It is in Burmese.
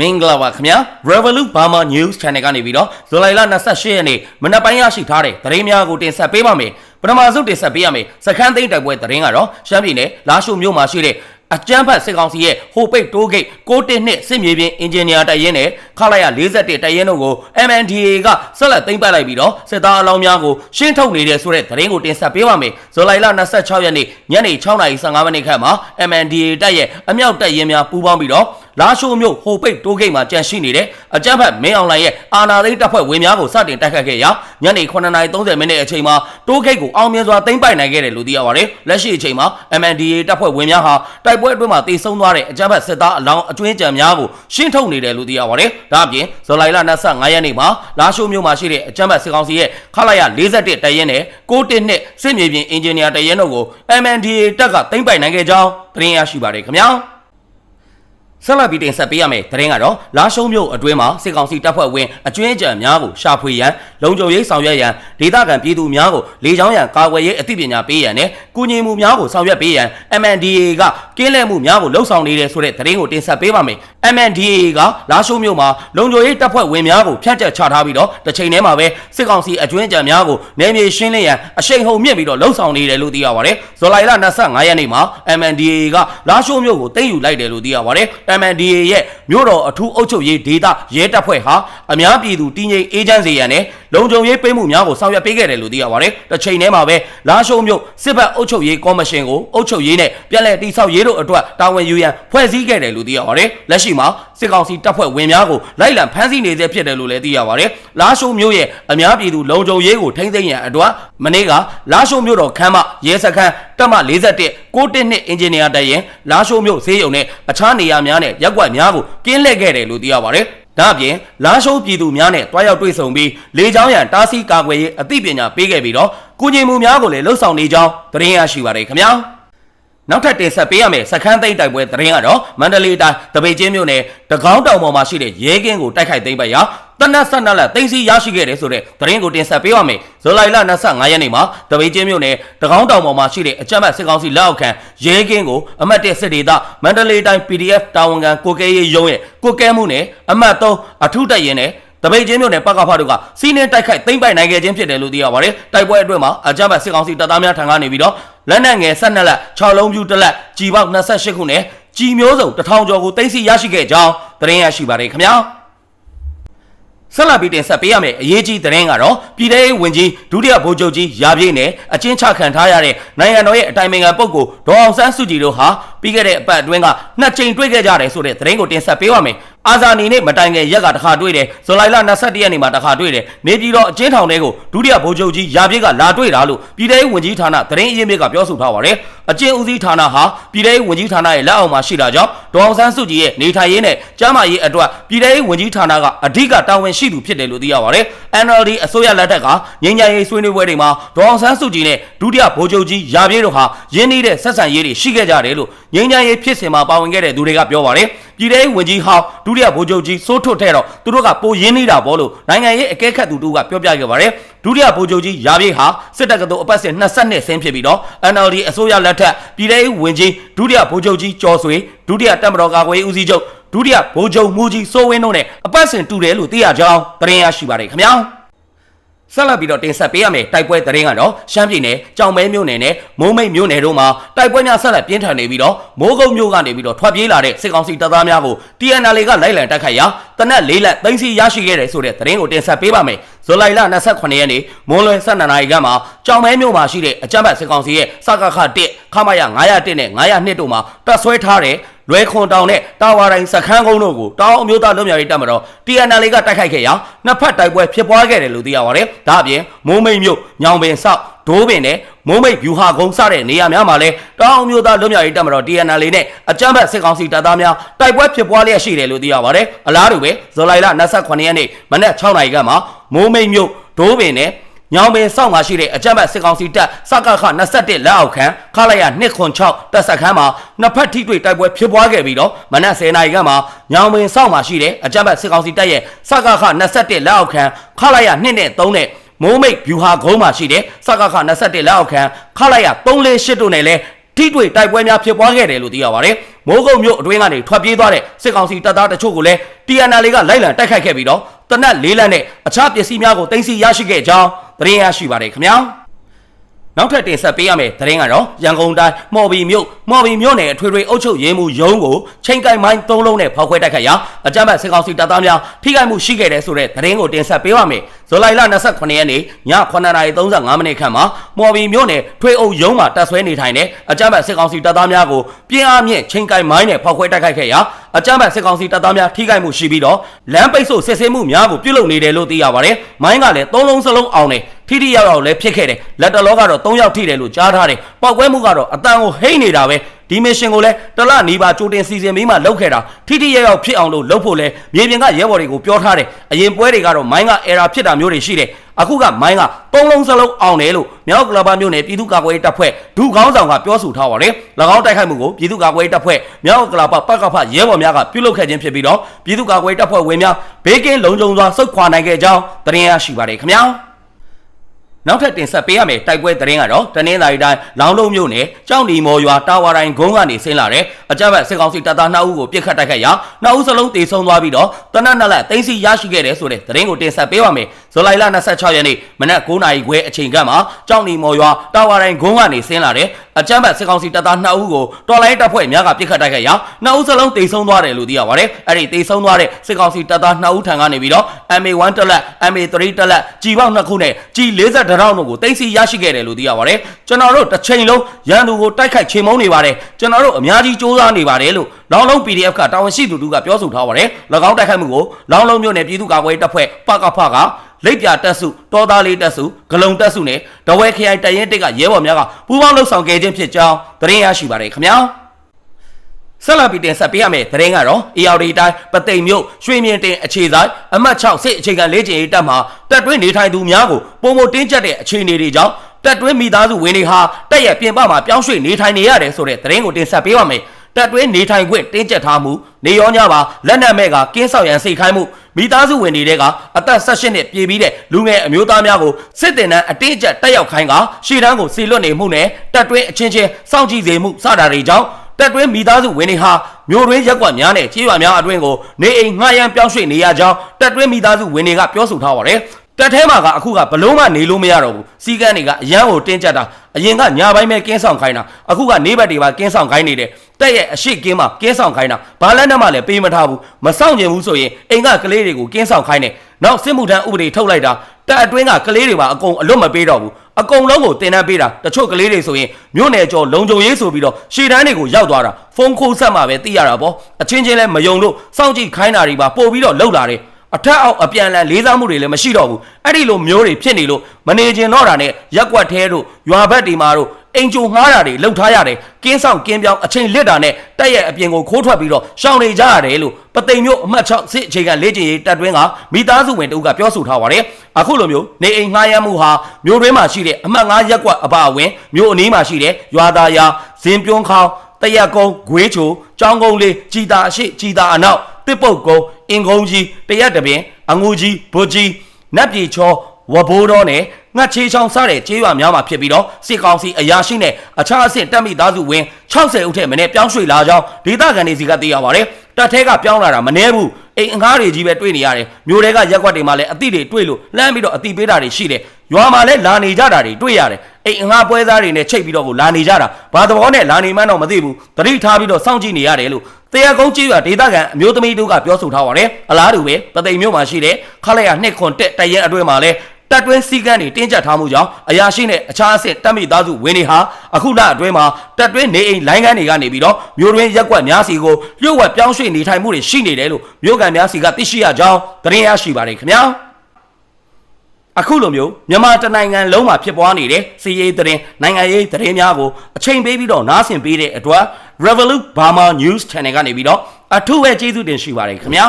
မင်္ဂလာပါခင်ဗျာ Revolut Burma News Channel ကနေပြီးတော့ဇူလိုင်လ28ရက်နေ့မနက်ပိုင်းရရှိထားတဲ့သတင်းများကိုတင်ဆက်ပေးပါမယ်ပထမဆုံးတင်ဆက်ပေးရမယ်စခန်းသိမ်းတိုက်ပွဲသတင်းကတော့ရှမ်းပြည်နယ်လာရှိုမြို့မှာရှိတဲ့အကြမ်းဖက်စစ်ကောင်စီရဲ့ဟိုပိတ်တိုးဂိတ်6နှစ်စစ်မြေပြင်အင်ဂျင်နီယာတပ်ရင်းနဲ့ခလာရ41တပ်ရင်းတို့ကို MNDA ကဆက်လက်သိမ်းပိုက်လိုက်ပြီးတော့စစ်သားအလောင်းများကိုရှင်းထုတ်နေတဲ့ဆိုတဲ့သတင်းကိုတင်ဆက်ပေးပါမယ်ဇူလိုင်လ26ရက်နေ့ညနေ6:15မိနစ်ခန့်မှာ MNDA တပ်ရဲ့အမြောက်တပ်ရင်းများပူးပေါင်းပြီးတော့ လာရှိုမြို့ဟိုပိတ်တိုးဂိတ်မှာကြန့်ရှိနေတဲ့အကြမ်းဖက်မင်းအောင်လှိုင်ရဲ့အာဏာသိမ်းတပ်ဖွဲ့ဝင်များကိုစတင်တိုက်ခတ်ခဲ့ရာညနေ9:30မိနစ်အချိန်မှာတိုးဂိတ်ကိုအောင်မြင်စွာသိမ်းပိုက်နိုင်ခဲ့တယ်လို့သိရပါတယ်လက်ရှိအချိန်မှာ MNDA တပ်ဖွဲ့ဝင်များဟာတိုက်ပွဲအတွင်းမှာတေဆုံးသွားတဲ့အကြမ်းဖက်စစ်သားအလောင်းအကျွင်းကြံများကိုရှင်းထုတ်နေတယ်လို့သိရပါတယ်ဒါအပြင်ဇူလိုင်လ25ရက်နေ့မှာလာရှိုမြို့မှာရှိတဲ့အကြမ်းဖက်စစ်ကောင်စီရဲ့ခလာရ41တပ်ရင်းနဲ့612နှစ်စစ်မြေပြင်အင်ဂျင်နီယာတပ်ရင်းတို့ကို MNDA တပ်ကသိမ်းပိုက်နိုင်ခဲ့ကြောင်းသတင်းရရှိပါတယ်ခင်ဗျာ ဆက်လက်ပြီးတင်ဆက်ပေးရမယ့်သတင်းကတော့လာရှုံးမြို့အတွင်းမှာစစ်ကောင်စီတပ်ဖွဲ့ဝင်အကျွင်းကြံများကိုရှာဖွေရန်လုံခြုံရေးဆောင်ရွက်ရန်ဒေသခံပြည်သူများကိုလေကြောင်းရန်ကာကွယ်ရေးအသိပညာပေးရန်နဲ့ကုညီမှုများကိုဆောင်ရွက်ပေးရန် MNDA ကကင်းလဲမှုများကိုလှုံ့ဆော်နေတဲ့ဆိုတဲ့သတင်းကိုတင်ဆက်ပေးပါမယ် MNDA ကလာရှုံးမြို့မှာလုံခြုံရေးတပ်ဖွဲ့ဝင်များကိုဖျက်ချက်ချထားပြီးတော့တစ်ချိန်တည်းမှာပဲစစ်ကောင်စီအကျွင်းကြံများကိုနယ်မြေရှင်းလင်းရန်အရှိန်ဟုန်မြင့်ပြီးတော့လှုံ့ဆော်နေတယ်လို့သိရပါတယ်ဇူလိုင်လ25ရက်နေ့မှာ MNDA ကလာရှုံးမြို့ကိုသိမ်းယူလိုက်တယ်လို့သိရပါတယ် MNDA ရဲ့မြို့တော်အထူးအုပ်ချုပ်ရေးဒေသရဲတပ်ဖွဲ့ဟာအများပြည်သူတည်ငြိမ်အေးချမ်းစေရန်နဲ့ လုံခြုံရေးပေးမှုများကိုဆောင်ရွက်ပေးခဲ့တယ်လို့သိရပါတယ်တစ်ချိန်တည်းမှာပဲလာရှုံးမြို့စစ်ဘက်အုပ်ချုပ်ရေးကော်မရှင်ကိုအုပ်ချုပ်ရေးနဲ့ပြည်လဲတိဆောက်ရေးတို့အတွက်တာဝန်ယူရန်ဖွဲ့စည်းခဲ့တယ်လို့သိရပါတယ်လက်ရှိမှာစစ်ကောင်စီတပ်ဖွဲ့ဝင်များကိုလိုက်လံဖမ်းဆီးနေသေးဖြစ်တယ်လို့လည်းသိရပါတယ်လာရှုံးမြို့ရဲ့အများပြည်သူလုံခြုံရေးကိုထိန်းသိမ်းရန်အတွက်မနေ့ကလာရှုံးမြို့တော်ခမ်းမရဲစခန်းတပ်မ41 61နှစ်အင်ဂျင်နီယာတပ်ရင်လာရှုံးမြို့ဈေးရုံနဲ့အခြားနေရာများနဲ့ရက်ကွက်များကိုကင်းလှည့်ခဲ့တယ်လို့သိရပါတယ် ဒါအပြင်လာရှုံးပြည်သူများနဲ့တွားရောက်တွေ့ဆုံပြီးလေကြောင်းရန်တားဆီးကာကွယ်ရေးအသိပညာပေးခဲ့ပြီးတော့ကုညီမှုများကိုလည်းလှုပ်ဆောင်နေကြောင်းသတင်းရရှိပါတယ်ခင်ဗျာ နောက်ထပ်တင်ဆက်ပေးရမယ့်စခန်းသိမ်းတိုက်ပွဲသတင်းကတော့မန္တလေးတိုင်းတပိတ်ချင်းမြို့နယ်တကောင်းတောင်ပေါ်မှာရှိတဲ့ရဲကင်းကိုတိုက်ခိုက်သိမ်းပိုက်ရာတနက်ဆက်နက်လက်တင်စီရရှိခဲ့တယ်ဆိုတဲ့သတင်းကိုတင်ဆက်ပေးပါမယ်ဇူလိုင်လ25ရက်နေ့မှာတပိတ်ချင်းမြို့နယ်တကောင်းတောင်ပေါ်မှာရှိတဲ့အကြမ်းဖက်စစ်ကောင်စီလက်အောက်ခံရဲကင်းကိုအမတ်1စစ်ဒေသမန္တလေးတိုင်း PDF တာဝန်ခံကိုကဲရေးရုံးရဲ့ကိုကဲမှုနဲ့အမတ်3အထုတက်ရင်နဲ့ တပိတ်ချင်းမြို့နယ်ပကဖတို့ကစီးနှင်းတိုက်ခိုက်သိမ်းပိုက်နိုင်ခဲ့ခြင်းဖြစ်တယ်လို့သိရပါတယ်တိုက်ပွဲအတွင်းမှာအကြမ်းဖက်စစ်ကောင်စီတပ်သားများထံကနေပြီးတော့လက်နက်ငယ်12လက်6လုံးပြူတစ်လက်ကြီးပေါက်28ခုနဲ့ကြီးမျိုးစုံ1000ကျော်ကိုသိမ်းဆည်းရရှိခဲ့ကြောင်းသတင်းရရှိပါတယ်ခင်ဗျာဆက်လက်ပြီးတင်ဆက်ပေးရမယ့်အရေးကြီးသတင်းကတော့ပြည်ထောင်စုဝန်ကြီးဒုတိယဗိုလ်ချုပ်ကြီးရာပြည့်နဲ့အချင်းချခံထားရတဲ့နိုင်ငံတော်ရဲ့အတိုင်ပင်ခံပုဂ္ဂိုလ်ဒေါ်အောင်ဆန်းစုကြည်တို့ဟာ ပြီးခဲ့တဲ့အပတ်အတွင်းကနှစ်ကြိမ်တွေ့ခဲ့ကြတယ်ဆိုတဲ့သတင်းကိုတင်ဆက်ပေးပါမယ်။အာဇာနည်နဲ့မတိုင်ခင်ရက်ကတစ်ခါတွေ့တယ်ဇူလိုင်လ22ရက်နေ့မှာတစ်ခါတွေ့တယ်နေပြည်တော်အချင်းထောင်ထဲကိုဒုတိယဗိုလ်ချုပ်ကြီးရာပြည့်ကလာတွေ့တာလို့ပြည်ထောင်စုဝန်ကြီးဌာနသတင်းအရင်းမြစ်ကပြောဆိုထားပါတယ်။အချင်းဦးစီးဌာနဟာပြည်ထောင်စုဝန်ကြီးဌာနရဲ့လက်အောက်မှာရှိတာကြောင့်ဒေါ်အောင်ဆန်းစုကြည်ရဲ့နေထိုင်ရေးနဲ့ကျန်းမာရေးအတွက်ပြည်ထောင်စုဝန်ကြီးဌာနကအဓိကတာဝန်ရှိသူဖြစ်တယ်လို့သိရပါတယ်။ NLD အစိုးရလက်ထက်ကငြိမ်းချမ်းရေးဆွေးနွေးပွဲတွေမှာဒေါ်အောင်ဆန်းစုကြည်နဲ့ဒုတိယဗိုလ်ချုပ်ကြီးရာပြည့်တို့ဟာရင်းနှီးတဲ့ဆက်ဆံရေးတွေရှိခဲ့ကြတယ်လို့ငြိမ်းချမ်းရေးဖြစ်စဉ်မှာပါဝင်ခဲ့တဲ့သူတွေကပြောပါတယ်။ပြည်ထောင်စုဝန်ကြီးဟောင်းဒုတိယဗိုလ်ချုပ်ကြီးစိုးထွတ်ထဲတော့သူတို့ကပိုရင်းနေတာပေါ့လို့နိုင်ငံရေးအကဲခတ်သူတို့ကပြောပြခဲ့ပါတယ်။ဒုတိယဗိုလ်ချုပ်ကြီးရာပြည့်ဟာစစ်တပ်ကတော်အပတ်စဉ်22ဆင်းဖြစ်ပြီးတော့ NLD အစိုးရလက်ထက်ပြည်ထောင်စုဝန်ကြီးဒုတိယဗိုလ်ချုပ်ကြီးကျော်ဆွေဒုတိယတပ်မတော်ကာကွယ်ရေးဦးစီးချုပ်ဒုတိယဗိုလ်ချုပ်မူကြီးစိုးဝင်းတို့နဲ့အပတ်စဉ်တူတယ်လို့သိရကြောင်းသတင်းရရှိပါတယ်ခင်ဗျာ။ ဆက်လက်ပြီးတော့တင်ဆက်ပေးရမယ်တိုက်ပွဲသတင်းကတော့ရှမ်းပြည်နယ်ကြောင်မဲမြို့နယ်နဲ့မုံမိတ်မြို့နယ်တို့မှာတိုက်ပွဲများဆက်လက်ပြင်းထန်နေပြီးတော့မိုးကုတ်မြို့ကနေပြီးတော့ထွက်ပြေးလာတဲ့စစ်ကောင်စီတပ်သားများကို TNL ကလိုက်လံတိုက်ခိုက်ရာတနက်လေးလက်သိမ်းဆီးရရှိခဲ့တယ်ဆိုတဲ့သတင်းကိုတင်ဆက်ပေးပါမယ်ဇူလိုင်လ28ရက်နေ့မွန်းလွယ်12နာရီခန့်မှာကြောင်မဲမြို့မှာရှိတဲ့အကြမ်းဖက်စစ်ကောင်စီရဲ့စကခ1ခမရ901နဲ့902တို့မှာတပ်ဆွဲထားတဲ့ လွဲခွန်တောင်နဲ့တာဝါတိုင်းစခန်းကုန်းတို့ကိုတောင်အမျိုးသားလွတ်မြောက်ရေးတပ်မတော် TNL ကတိုက်ခိုက်ခဲ့ရာနှစ်ဖက်တိုက်ပွဲဖြစ်ပွားခဲ့တယ်လို့သိရပါတယ်။ဒါအပြင်မိုးမိတ်မြို့ညောင်ပင်ဆောက်ဒိုးပင်နဲ့မိုးမိတ်ဗျူဟာကုန်းစတဲ့နေရာများမှာလည်းတောင်အမျိုးသားလွတ်မြောက်ရေးတပ်မတော် TNL နဲ့အကြမ်းဖက်စစ်ကောင်စီတပ်သားများတိုက်ပွဲဖြစ်ပွားလျက်ရှိတယ်လို့သိရပါတယ်။အလားတူပဲဇူလိုင်လ28ရက်နေ့မနက်6နာရီခန့်မှာမိုးမိတ်မြို့ဒိုးပင်နဲ့ ညောင်ပင်စောင့်မှာရှိတဲ့အကြမ်းဖက်စစ်ကောင်စီတပ်စကခ21လက်အောက်ခံခလာရ206တပ်စခန်းမှာနှစ်ဖက်ထိတွေ့တိုက်ပွဲဖြစ်ပွားခဲ့ပြီးတော့မနက်10:00နာရီခန့်မှာညောင်ပင်စောင့်မှာရှိတဲ့အကြမ်းဖက်စစ်ကောင်စီတပ်ရဲ့စကခ21လက်အောက်ခံခလာရ2နဲ့3နဲ့မိုးမိတ်ဗျူဟာကုန်းမှာရှိတဲ့စကခ21လက်အောက်ခံခလာရ348တို့နဲ့လည်း ထိတွေ့တိုက်ပွဲများဖြစ်ပွားခဲ့တယ်လို့သိရပါတယ်မိုးကုတ်မြို့အတွင်းကနေထွက်ပြေးသွားတဲ့စစ်ကောင်စီတပ်သားတချို့ကိုလည်း TNL ကလိုက်လံတိုက်ခိုက်ခဲ့ပြီးတော့တနက်လေးလက်နဲ့အခြားပစ္စည်းများကိုတင်စီရရှိခဲ့ကြောင်းသတင်းရရှိပါတယ်ခင်ဗျာ နောက်ထပ်တင်ဆက်ပေးရမယ့်သတင်းကတော့ရန်ကုန်တိုင်းမော်ဘီမြို့မော်ဘီမြို့နယ်အထွေထွေအုပ်ချုပ်ရေးမှူးရုံးကိုချိန်ကိုင်မိုင်း၃လုံးနဲ့ဖောက်ခွဲတိုက်ခိုက်ရာအကြမ်းဖက်စစ်ကောင်စီတပ်သားများထိခိုက်မှုရှိခဲ့တဲ့ဆိုတဲ့သတင်းကိုတင်ဆက်ပေးပါမယ်။ဇူလိုင်လ29ရက်နေ့ည9:35မိနစ်ခန့်မှာမော်ဘီမြို့နယ်ထွေအုပ်ရုံးမှာတပ်ဆွဲနေထိုင်တဲ့အကြမ်းဖက်စစ်ကောင်စီတပ်သားများကိုပြင်းအားမြင့်ချိန်ကိုင်မိုင်းနဲ့ဖောက်ခွဲတိုက်ခိုက်ခဲ့ရာ အကြမ်းဖက်စစ်ကောင်စီတပ်သားများထိခိုက်မှုရှိပြီးတော့လမ်းပိတ်ဆို့စစ်ဆေးမှုများကိုပြုလုပ်နေတယ်လို့သိရပါတယ်။မိုင်းကလည်း၃လုံးစလုံးအောင်တယ်ထိထိရောက်ရောက်လည်းဖြစ်ခဲ့တယ်လက်တလောကတော့၃ယောက်ထိတယ်လို့ကြားထားတယ်ပောက်ကွဲမှုကတော့အတန်ကိုဟိတ်နေတာပဲဒီမစ်ရှင်ကိုလည်းတလနီးပါကြိုတင်စီစဉ်ပြီးမှလုပ်ခဲ့တာထိထိရောက်ရောက်ဖြစ်အောင်လို့လုပ်ဖို့လဲမြေပြင်ကရဲဘော်တွေကိုပြောထားတယ်အရင်ပွဲတွေကတော့မိုင်းက error ဖြစ်တာမျိုးတွေရှိတယ် အခုကမိုင်းကသုံးလုံးစလုံးအောင်တယ်လို့မြောက်ကလဘာမျိုးနယ်ပြည်သူ့ကာကွယ်ရေးတပ်ဖွဲ့ဒုခေါင်းဆောင်ကပြောဆိုထားပါတယ်၎င်းတိုက်ခိုက်မှုကိုပြည်သူ့ကာကွယ်ရေးတပ်ဖွဲ့မြောက်ကလဘာပကဖရဲဘော်များကပြုလုပ်ခဲ့ခြင်းဖြစ်ပြီးတော့ပြည်သူ့ကာကွယ်ရေးတပ်ဖွဲ့ဝင်များဘေးကင်းလုံခြုံစွာစုခွာနိုင်ခဲ့ကြောင်းသတင်းရရှိပါတယ်ခင်ဗျာနောက်ထပ်တင်ဆက်ပေးရမယ့်တိုက်ပွဲသတင်းကတော့တနင်္သာရီတိုင်းလောင်းလုံးမြို့နယ်ကြောက်ဒီမော်ရွာတာဝါတိုင်းဂုံးကနေဆင်းလာတဲ့အကြမ်းဖက်စစ်ကောင်စီတပ်သား2ဦးကိုပြစ်ခတ်တိုက်ခိုက်ရာ2ဦးစလုံးတေဆုံးသွားပြီးတော့တနက်နက်လက်သိမ်းဆီရရှိခဲ့တဲ့ဆိုတဲ့သတင်းကိုတင်ဆက်ပေးပါမယ် ဇူလိုင်လ26ရက်နေ့မနက်9:00နာရီခွဲအချိန်ကမှာကြောက်ဒီမော်ရွာတာဝါတိုင်းဂုံးကနေဆင်းလာတဲ့အကြမ်းဖက်စစ်ကောင်စီတပ်သား2ဦးကိုတော်လိုင်းတပ်ဖွဲ့များကပြစ်ခတ်တိုက်ခိုက်ရာ2ဦးစလုံးတေဆုံးသွားတယ်လို့သိရပါတယ်အဲ့ဒီတေဆုံးသွားတဲ့စစ်ကောင်စီတပ်သား2ဦးထံကနေပြီးတော့ MA1 တက်လက် MA3 တက်လက်ကြီးပေါက်2ခုနဲ့ကြီး40တောင်းတို့ကိုတင်စီရရှိခဲ့တယ်လို့သိရပါတယ်ကျွန်တော်တို့တစ်ချိန်လုံးရန်သူကိုတိုက်ခိုက်ချေမှုန်းနေပါတယ်ကျွန်တော်တို့အများကြီးစူးစမ်းနေပါတယ်လို့ လောင်းလုံး PDF ကတာဝန်ရှိသူတို့ကပြောဆိုထားပါတယ်၎င်းတိုက်ခိုက်မှုကိုလောင်းလုံးမြို့နယ်ပြည်သူ့ကာကွယ်ရေးတပ်ဖွဲ့ပကဖကလိပ်ပြတက်စုတောသားလေးတက်စုဂလုံတက်စုနဲ့ဒဝဲခရိုင်တရင်တက်ကရဲဘော်များကပူးပေါင်းလှုပ်ဆောင်ခဲ့ခြင်းဖြစ်ကြောင်းသတင်းရရှိပါတယ်ခင်ဗျာဆက်လက်ပြီးတင်ဆက်ပေးရမယ့်သတင်းကတော့ AR တိုင်းပသိမ်မြို့ရွှေမြင့်တင်အခြေဆိုင်အမှတ်6စစ်အခြေခံလေးကျင်ရေးတပ်မှတက်တွင်းနေထိုင်သူများကိုပုံမတင်းကျပ်တဲ့အခြေအနေတွေကြောင့်တက်တွင်းမိသားစုဝင်တွေဟာတက်ရဲ့ပြင်ပမှာပြောင်းရွှေ့နေထိုင်နေရတယ်ဆိုတဲ့သတင်းကိုတင်ဆက်ပေးပါမယ် တက်တွင်းနေထိုင်ခွင့်တင်းကျပ်ထားမှုနေရောညပါလက်နက်မဲ့ကကင်းဆောက်ရန်စိတ်ခိုင်းမှုမိသားစုဝင်တွေတဲကအသက်16နှစ်ပြည့်ပြီးတဲ့လူငယ်အမျိုးသားများကိုစစ်တင်တန်းအတင်းအကျပ်တက်ရောက်ခိုင်းကရှေ့တန်းကိုစီလွတ်နေမှုနဲ့တက်တွင်းအချင်းချင်းစောင့်ကြည့်စေမှုစတာတွေကြောင့်တက်တွင်းမိသားစုဝင်တွေဟာမြို့တွင်းရက်ကွက်များနဲ့ကြေးရွာများအတွင်းကိုနေအိမ်ငှားရမ်းပြောင်းရွှေ့နေရကြောင်းတက်တွင်းမိသားစုဝင်တွေကပြောဆိုထားပါတယ် တက်ထဲမှာကအခုကဘလုံးမနေလို့မရတော့ဘူးစီကန်းတွေကအရန်ကိုတင်းကျပ်တာအရင်ကညာပိုင်းပဲကင်းဆောင်ခိုင်းတာအခုကနေဘက်တွေပါကင်းဆောင်ခိုင်းနေတယ်တက်ရဲ့အရှိကင်းမှာကင်းဆောင်ခိုင်းတာဘာလက်နဲ့မှလည်းပေးမထားဘူးမဆောင်ကျင်ဘူးဆိုရင်အိမ်ကကလေးတွေကိုကင်းဆောင်ခိုင်းတယ်နောက်စစ်မှုထမ်းဥပဒေထုတ်လိုက်တာတက်အတွင်းကကလေးတွေပါအကုန်အလွတ်မပေးတော့ဘူးအကုန်လုံးကိုတင်တန်းပေးတာတချို့ကလေးတွေဆိုရင်မြို့နယ်ကျော်လုံခြုံရေးဆိုပြီးတော့ရှေ့တန်းတွေကိုရောက်သွားတာဖုန်းခိုးဆက်မှပဲသိရတာပေါ့အချင်းချင်းလည်းမယုံလို့စောင့်ကြည့်ခိုင်းတာတွေပါပို့ပြီးတော့လှုပ်လာတယ် အထက်အောက်အပြန်အလှန်လေးစားမှုတွေလည်းမရှိတော့ဘူးအဲ့ဒီလိုမျိုးတွေဖြစ်နေလို့မနေကျင်တော့တာနဲ့ရက်ကွက်သေးတို့ရွာဘက်ဒီမှာတို့အိမ်ကြိုငှားတာတွေလှုပ်ထားရတယ်ကင်းဆောင်ကင်းပြောင်းအချိန်လစ်တာနဲ့တက်ရဲ့အပြင်ကိုခိုးထွက်ပြီးတော့ရှောင်နေကြရတယ်လို့ပသိမ်မျိုးအမှတ်6စစ်အခြေခံလေ့ကျင့်ရေးတပ်တွင်းကမိသားစုဝင်တို့ကပြောဆိုထားပါတယ်အခုလိုမျိုးနေအိမ်ငှားရမ်းမှုဟာမျိုးတွင်းမှာရှိတဲ့အမှတ်9ရက်ကွက်အပါအဝင်မျိုးအနီးမှာရှိတဲ့ရွာသားယာဇင်ပြုံးခေါင်းတရက်ကုန်းဂွေးချိုចောင်းကုန်းလေးကြည်တာအရှိကြည်တာအနောက် တစ်ပုတ်ကုန်းအင်ကုန်းကြီးတရက်တပင်အငူကြီးဘုတ်ကြီးနတ်ပြည်ချောဝဘိုးတော်နဲ့ငှက်ချေးချောင်းစတဲ့ကျေးရွာများမှာဖြစ်ပြီးတော့စစ်ကောင်စီအရာရှိနဲ့အခြားအဆင့်တပ်မိသားစုဝင်60ဦးထက်မနည်းပြောင်းရွှေ့လာကြောင်းဒေသခံတွေစီကသိရပါတယ်တပ်ထဲကပြောင်းလာတာမနှဲဘူး အိမ်အငှားတွေကြီးပဲတွေ့နေရတယ်မြို့တွေကရက်ကွက်တွေမှာလည်းအတိတွေတွေ့လို့လှမ်းပြီးတော့အတိပေးတာတွေရှိတယ်ရွာမှာလည်းလာနေကြတာတွေတွေ့ရတယ်အိမ်အငှားပွဲသားတွေနဲ့ချိတ်ပြီးတော့ကိုလာနေကြတာဘာသဘောနဲ့လာနေမှန်းတော့မသိဘူးတတိထားပြီးတော့စောင့်ကြည့်နေရတယ်လို့တရားကုန်းကြီးကဒေသခံအမျိုးသမီးတို့ကပြောဆိုထားပါတယ်အလားတူပဲပသိမ်မြို့မှာရှိတဲ့ခလိုက်ရနှစ်ခွန်တက်တရဲအတွင်းမှာလည်း တပ်တွင်းစည်းကမ်းတွေတင်းကျပ်ထားမှုကြောင့်အရာရှိနဲ့အခြားအဆင့်တပ်မိသားစုဝင်တွေဟာအခုလအတွင်းမှာတပ်တွင်းနေအိမ်လိုင်းကန်းတွေကနေပြီးတော့မြို့တွင်းရက်ကွက်များစီကိုလျှို့ဝှက်ပြောင်းရွှေ့နေထိုင်မှုတွေရှိနေတယ်လို့မြို့ကန်များစီကသိရှိရကြောင်းသတင်းရရှိပါတယ်ခင်ဗျာအခုလိုမျိုးမြန်မာတနိုင်ငံလုံးမှာဖြစ်ပွားနေတဲ့စီးရေးသတင်းနိုင်ငံရေးသတင်းများကိုအချိန်ပေးပြီးတော့နားဆင်ပေးတဲ့အတွက် Revolut Burma News Channel ကနေပြီးတော့အထူးပဲကျေးဇူးတင်ရှိပါတယ်ခင်ဗျာ